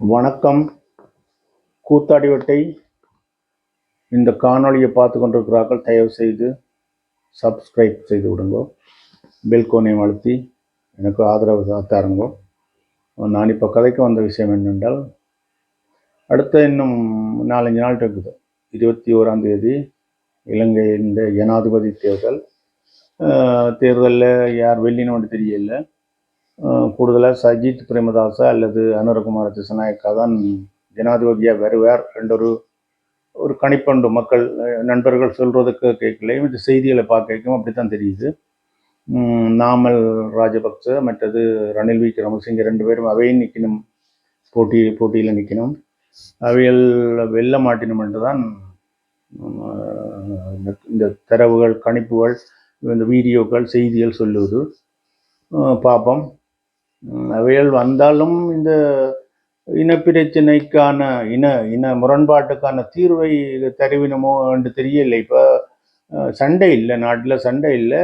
வணக்கம். கூத்தாடிவட்டை இந்த காணொளியை பார்த்து கொண்டிருக்கிறார்கள். தயவு செய்து சப்ஸ்கிரைப் செய்து விடுங்கோ. பெல்கோனையும் அழுத்தி எனக்கு ஆதரவு தாருங்கோ. நான் இப்போ கதைக்கு வந்த விஷயம் என்னென்றால் அடுத்த இன்னும் நாலஞ்சு நாள் இருக்குது. இருபத்தி ஓராம் தேதி இலங்கையின் ஜனாதிபதி தேர்தல். தேர்தலில் யார் வெள்ளினோன்னு தெரியல. கூடுதலாக சஜித் பிரேமதாசா அல்லது அனுரகுமார திசநாயக்கா தான் ஜனாதிபதியாக வருவார் ரெண்டொரு ஒரு கணிப்பண்டு மக்கள் நண்பர்கள் சொல்கிறதுக்கு கேட்கலையும் இந்த செய்திகளை பார்க்கவும் அப்படி தான் தெரியுது. நாமல் ராஜபக்ச மற்றது ரணில் விக்ரமசிங்க ரெண்டு பேரும் அவையும் நிற்கணும். போட்டி போட்டியில் நிற்கணும். அவைகள் வெல்ல மாட்டினும் என்று தான் இந்த- இந்த தரவுகள் கணிப்புகள் இந்த வீடியோக்கள் செய்திகள் சொல்லுவது. பாப்பம் பார்ப்போம். அவைகள் வந்தாலும் இந்த இனப்பிரச்சனைக்கான இன இன முரண்பாட்டுக்கான தீர்வை தருவினமோ என்று தெரியலை இப்போ சண்டை இல்லை நாட்டில் சண்டை இல்லை.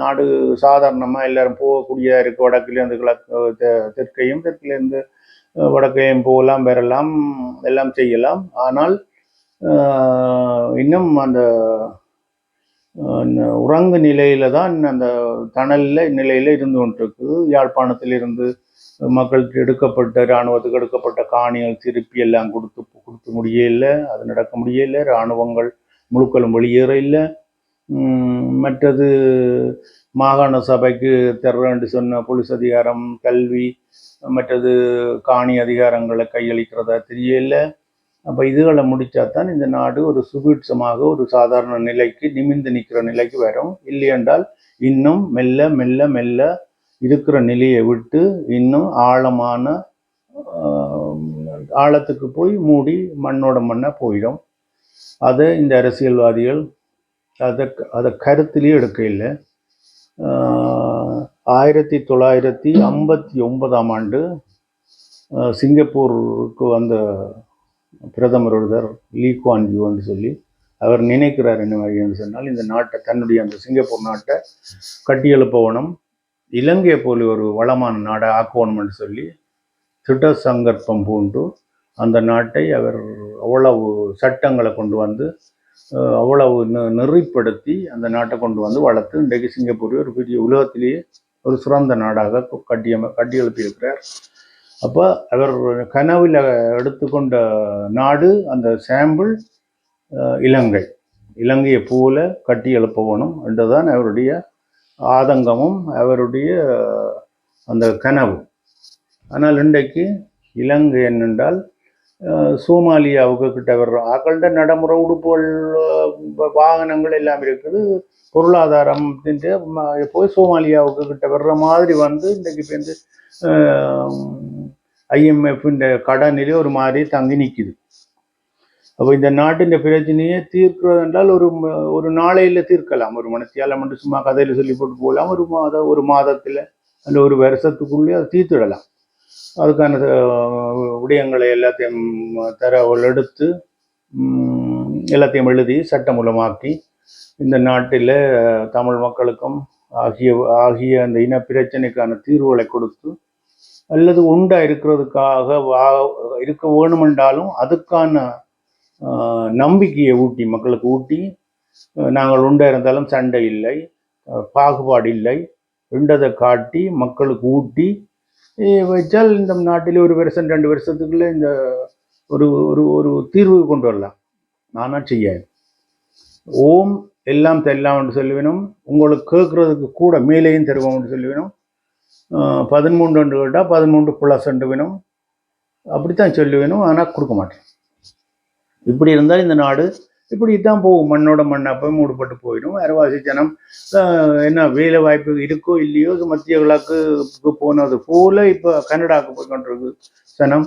நாடு சாதாரணமாக எல்லாரும் போகக்கூடிய இருக்கு வடக்குலேருந்து கிழக்கு தெ- தெற்கையும் தெற்குலேருந்து வடக்கையும் போகலாம் பெறலாம் எல்லாம் செய்யலாம். ஆனால் இன்னும் அந்த உறங்கு நிலையில தான் அந்த தணல்ல நிலையில இருந்து கொண்டிருக்கு யாழ்ப்பாணத்தில் இருந்து மக்களுக்கு எடுக்கப்பட்ட இராணுவத்துக்கு எடுக்கப்பட்ட காணிகள் திருப்பி எல்லாம் கொடுத்து கொடுத்து முடியல அது நடக்க முடியல இராணுவங்கள் முழுக்களும் வெளியேற இல்லை. மற்றது மாகாண சபைக்கு தர்றேன்னு சொன்ன போலீஸ் அதிகாரம் கல்வி மற்றது காணி அதிகாரங்களை கையளிக்கிறதா தெரியல அப்போ இதுகளை முடித்தா தான் இந்த நாடு ஒரு சுபீட்சமாக ஒரு சாதாரண நிலைக்கு நிமிந்து நிற்கிற நிலைக்கு வரும். இல்லையென்றால் இன்னும் மெல்ல மெல்ல மெல்ல இருக்கிற நிலையை விட்டு இன்னும் ஆழமான ஆழத்துக்கு போய் மூடி மண்ணோட மண்ணாக போயிடும். அதை இந்த அரசியல்வாதிகள் அதை அதை கருத்திலேயே எடுக்க இல்லை ஆயிரத்தி தொள்ளாயிரத்தி ஐம்பத்தி ஒன்பதாம் ஆண்டு சிங்கப்பூருக்கு வந்த பிரதமர் ஒருத்தர் லீ குவான் யூன்னு சொல்லி அவர் நினைக்கிறார் என்ன மாதிரி என்று சொன்னால் இந்த நாட்டை தன்னுடைய அந்த சிங்கப்பூர் நாட்டை கட்டியெழுப்பவனும் இலங்கையை போல ஒரு வளமான நாடை ஆக்கணும்னு சொல்லி திட்ட சங்கற்பம் பூண்டு அந்த நாட்டை அவர் அவ்வளவு சட்டங்களை கொண்டு வந்து அவ்வளவு நெ- நெறிப்படுத்தி அந்த நாட்டை கொண்டு வந்து வளர்த்து இன்றைக்கு சிங்கப்பூர் ஒரு பெரிய உலகத்திலேயே ஒரு சிறந்த நாடாக கட்டியம கட்டியெழுப்பியிருக்கிறார். அப்போ அவர் கனவில் எடுத்துக்கொண்ட நாடு அந்த சாம்பிள் இலங்கை. இலங்கையை போல கட்டி எழுப்பவனும் என்றுதான் அவருடைய ஆதங்கமும் அவருடைய அந்த கனவு. ஆனால் இன்றைக்கு இலங்கை என்னென்றால் சோமாலியாவுக்கு கிட்ட வர்ற ஆக்கள்கிட்ட நடைமுறை உடுப்புகள் வாகனங்கள் எல்லாம் இருக்குது. பொருளாதாரம் போய் சோமாலியாவுக்கு கிட்ட வர்ற மாதிரி வந்து இன்றைக்கு இப்போ வந்து ஐஎம்எஃப் இந்த கடனிலே ஒரு மாதிரி தங்கி நிற்கிது அப்போ இந்த நாட்டின் பிரச்சனையை தீர்க்கிறது என்றால் ஒரு ஒரு நாளையில் தீர்க்கலாம். ஒரு மனசியால் மட்டும் சும்மா கதையில் சொல்லி போட்டு போகலாம். ஒரு மாத ஒரு மாதத்தில் அல்ல ஒரு வருஷத்துக்குள்ளேயே அதை தீர்த்துடலாம். அதுக்கான விடயங்களை எல்லாத்தையும் தர எடுத்து எல்லாத்தையும் எழுதி சட்டமூலமாக்கி இந்த நாட்டில் தமிழ் மக்களுக்கும் ஆகிய ஆகிய அந்த இன பிரச்சனைக்கான தீர்வுகளை கொடுத்து அல்லது உண்டா இருக்கிறதுக்காக வா இருக்க வேணுமென்றாலும் அதுக்கான நம்பிக்கையை ஊட்டி மக்களுக்கு ஊட்டி நாங்கள் உண்டா இருந்தாலும் சண்டை இல்லை பாகுபாடு இல்லை என்றதை காட்டி மக்களுக்கு ஊட்டி வச்சால் இந்த நாட்டில் ஒரு வருஷம் ரெண்டு வருஷத்துக்குள்ளே இந்த ஒரு ஒரு ஒரு தீர்வு கொண்டு வரலாம். நானாக செய்ய ஓம் எல்லாம் தெல்லாம் என்று சொல்லுவேனும் உங்களுக்கு கேட்குறதுக்கு கூட மேலேயும் தருவோம் என்று சொல்லுவேனும் பதிமூன்று அண்டு கேட்டால் பதிமூன்று ப்ளஸ் என்று வேணும். அப்படித்தான் சொல்லுவேனும் ஆனால் கொடுக்க மாட்டேன். இப்படி இருந்தால் இந்த நாடு இப்படி தான் போகும். மண்ணோட மண்ணா அப்போ மூடுபட்டு போயிடும். அரவாசி ஜனம் என்ன வேலை வாய்ப்பு இருக்கோ இல்லையோ மத்திய கிழக்கு போனது போல் இப்போ கனடாவுக்கு போய் கொண்டிருக்கு ஜனம்.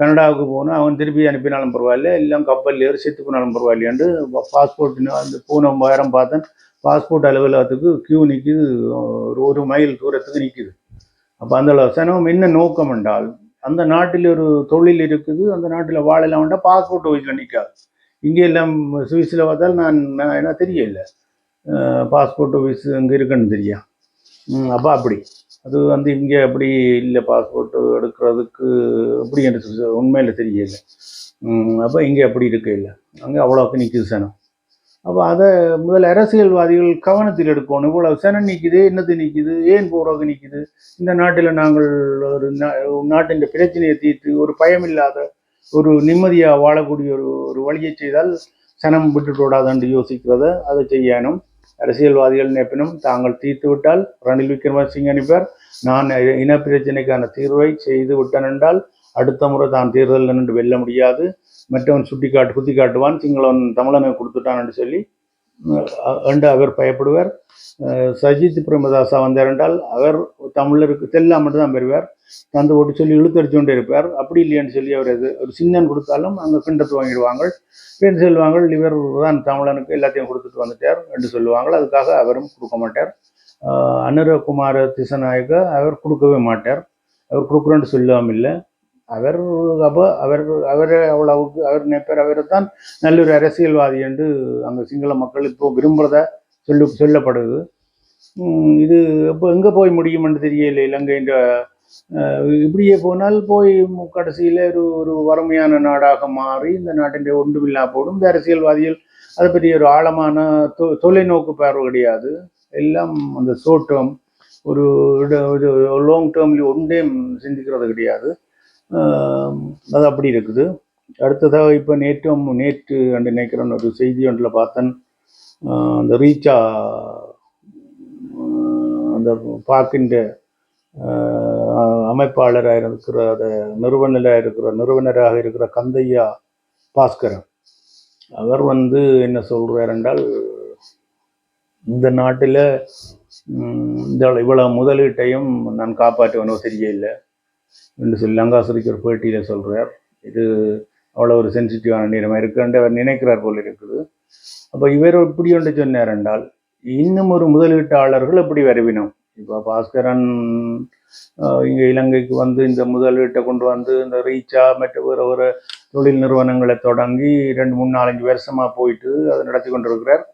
கனடாவுக்கு போனால் அவன் திருப்பி அனுப்பினாலும் பரவாயில்ல. எல்லாம் கப்பல் ஏறி செத்து போனாலும் பரவாயில்லையாண்டு பாஸ்போர்ட் அந்த போன வாரம் பார்த்தேன். பாஸ்போர்ட் அலுவலகத்துக்கு க்யூ நிற்கிது ஒரு ஒரு மைல் தூரத்துக்கு நிற்கிது அப்போ அந்த சனம் என்ன நோக்கம் என்றால் அந்த நாட்டில் ஒரு தொழில் இருக்குது அந்த நாட்டில் வாழலாம் வேண்டாம் பாஸ்போர்ட் வயசில் நிற்காது. இங்கே எல்லாம் சுவிஸில் பார்த்தால் நான் நான் என்ன தெரியல. பாஸ்போர்ட் ஆஃபீஸ் அங்கே இருக்குன்னு தெரியும். அப்போ அப்படி. அது வந்து இங்கே அப்படி இல்லை பாஸ்போர்ட் எடுக்கிறதுக்கு அப்படி என்று உண்மையில் தெரியல. அப்போ இங்கே அப்படி இருக்க இல்லை அங்கே அவ்வளோக்கு நிற்குது சனம். அப்போ அதை முதல் அரசியல்வாதிகள் கவனத்தில் எடுக்கணும். இவ்வளவு சனம் நிற்குது என்னது நிற்குது ஏன் போகிறவங்க நிற்குது இந்த நாட்டில் நாங்கள் ஒரு நா- நாட்டின் பிரச்சனையை தீர்த்து ஒரு பயமில்லாத ஒரு நிம்மதியாக வாழக்கூடிய ஒரு ஒரு வழியை செய்தால் சனம் விட்டுட்டு விடாதுன்னு யோசிக்கிறத அதை செய்யணும். அரசியல்வாதிகள் நினைப்பினும் தாங்கள் தீர்த்து விட்டால் ரணில் விக்ரமசிங்க அனுப்பார் நான் இன பிரச்சனைக்கான தீர்வை செய்து விட்டேன் என்றால் அடுத்த முறை தான் தேர்தலில் நின்று வெல்ல முடியாது. மற்றவன் சுட்டி காட்டு குத்தி காட்டுவான் சிங்களவன் தமிழனை கொடுத்துட்டான்னு சொல்லி என்று அவர் பயப்படுவார். சஜித் பிரேமதாசா வந்தார் என்றால் அவர் தமிழருக்கு தெல்லாம் மட்டும் தான் பெறுவார். தந்து ஓட்டு சொல்லி இழுத்தடிச்சு கொண்டே இருப்பார். அப்படி இல்லையான்னு சொல்லி அவர் இது ஒரு சின்னன் கொடுத்தாலும் அங்கே கிண்டத்து வாங்கிடுவாங்க பேர் சொல்லுவாங்க இவர் தான் தமிழனுக்கு எல்லாத்தையும் கொடுத்துட்டு வந்துட்டார் என்று சொல்லுவாங்க அதுக்காக அவரும் கொடுக்க மாட்டார். அனுரகுமார திசநாயக அவர் கொடுக்கவே மாட்டார். அவர் கொடுக்குறேன்னு சொல்லாமல் இல்லை அவர் அப்போ அவர் அவர் அவ்வளவுக்கு அவர் நினைப்பார் அவர் தான் நல்ல ஒரு அரசியல்வாதி என்று அங்கே சிங்கள மக்கள் இப்போ விரும்புகிறத சொல்லு சொல்லப்படுது. இது இப்போ எங்கே போய் முடியும்னு தெரியல இலங்கைன்ற இப்படியே போனால் போய் கடைசியில் ஒரு ஒரு வறுமையான நாடாக மாறி இந்த நாட்டின் ஒன்றுமில்லா போடும். இந்த அரசியல்வாதிகள் அதை பற்றி ஒரு ஆழமான தொ தொலைநோக்கு பார்வை கிடையாது. எல்லாம் அந்த ஷோர்ட் டேர்ம் ஒரு லாங் டேர்மில் ஒன்றே சிந்திக்கிறது கிடையாது. அது அப்படி இருக்குது. அடுத்ததாக இப்போ நேற்றும் நேற்று அன்று நினைக்கிறேன் ஒரு செய்தி ஒன்றில் பார்த்தேன். அந்த ரீச்சா அந்த பார்க்கின்ற அமைப்பாளராக இருக்கிற அந்த நிறுவனராக இருக்கிற நிறுவனராக இருக்கிற கந்தையா பாஸ்கரன். அவர் வந்து என்ன சொல்கிறார் என்றால் இந்த நாட்டில் இந்த இவ்வளோ முதலீட்டையும் நான் காப்பாற்றுவனோ இல்லை என்று சொல்லி லங்காசுரிக்கு ஒரு பேட்டியில் சொல்றார். இது அவ்வளோ ஒரு சென்சிட்டிவான நேரமாக இருக்குன்னு அவர் நினைக்கிறார் போல இருக்குது. அப்போ இவர் இப்படி ஒன்று சொன்னார் என்றால் இன்னும் ஒரு முதலீட்டாளர்கள் எப்படி வரவினோம்? இப்போ பாஸ்கரன் இங்கே இங்க இலங்கைக்கு வந்து இந்த முதலீட்டை கொண்டு வந்து இந்த ரீச்சா மற்ற வேறு ஒரு தொழில் நிறுவனங்களை தொடங்கி ரெண்டு மூணு நாலஞ்சு வருஷமா போயிட்டு அதை நடத்தி கொண்டிருக்கிறார்.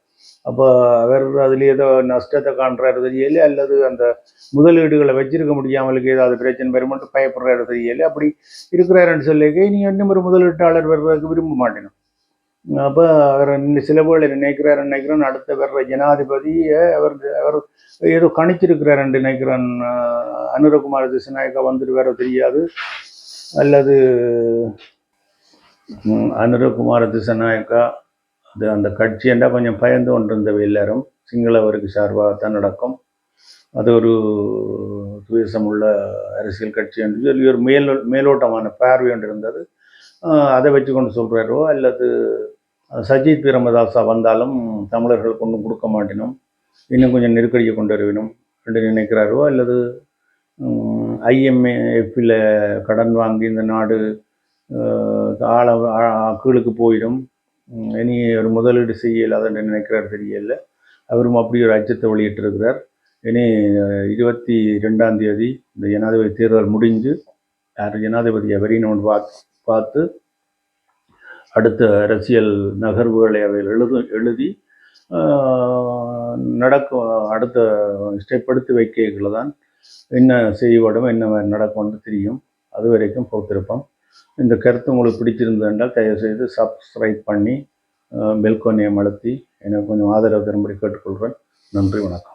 அப்போ அவர் அதில் ஏதோ நஷ்டத்தை காண்றாரு தெரியல அல்லது அந்த முதலீடுகளை வச்சிருக்க முடியாமலுக்கு ஏதாவது பிரச்சனை வருமென்று பயப்படுறாரு தெரியல அப்படி இருக்கிறாருன்னு சொல்லி நீ இன்னும் ஒரு முதலீட்டாளர் வர்றதுக்கு விரும்ப மாட்டேனும் அப்போ அவர் சில பேர் நினைக்கிறார் நினைக்கிறேன். அடுத்த வர்ற ஜனாதிபதியை அவர் அவர் ஏதோ கணிச்சிருக்கிறார் நினைக்கிறேன். அனுரகுமார் திசநாயக்கா வந்துட்டு வேற தெரியாது. அல்லது ம், அனுரகுமார திசநாயக்கா அது அந்த கட்சி என்றா கொஞ்சம் பயந்து கொண்டிருந்தவை எல்லாரும் சிங்களவருக்கு சார்பாக தான் நடக்கும். அது ஒரு துவேசமுள்ள அரசியல் கட்சி என்று சொல்லி ஒரு மேல் மேலோட்டமான பார்வை ஒன்று இருந்தது. அதை வச்சு கொண்டு சொல்கிறாரோ அல்லது சஜித் பிரேமதாசா வந்தாலும் தமிழர்களுக்கு ஒன்றும் கொடுக்க மாட்டினோம் இன்னும் கொஞ்சம் நெருக்கடியை கொண்டு வருவினோம் என்று நினைக்கிறாரோ அல்லது ஐஎம்ஏஎஃப்பில் கடன் வாங்கி இந்த நாடு ஆழ ஆ- கீழுக்கு போயிடும் இனி ஒரு முதலீடு செய்ய இல்லாத நினைக்கிறார் தெரியல. அவரும் அப்படி ஒரு அச்சத்தை வெளியிட்டிருக்கிறார். இனி இருபத்தி ரெண்டாம் தேதி இந்த ஜனாதிபதி தேர்தல் முடிஞ்சு யார் ஜனாதிபதியை வரினோன்னு பார்த்து பார்த்து அடுத்த அரசியல் நகர்வுகளை அவை எழுது எழுதி நடக்கும் அடுத்த ஸ்டெப் எடுத்து வைக்கல தான் என்ன செய்யப்படும் என்ன நடக்கும்னு தெரியும். அது வரைக்கும் பொறுத்திருப்போம் இந்த கருத்து உங்களுக்கு பிடிச்சிருந்ததுன்றால் தயவுசெய்து சப்ஸ்கிரைப் பண்ணி பெல்கோனியம் அழுத்தி எனக்கு கொஞ்சம் ஆதரவு தரும்படி கேட்டுக்கொள்கிறேன். நன்றி வணக்கம்.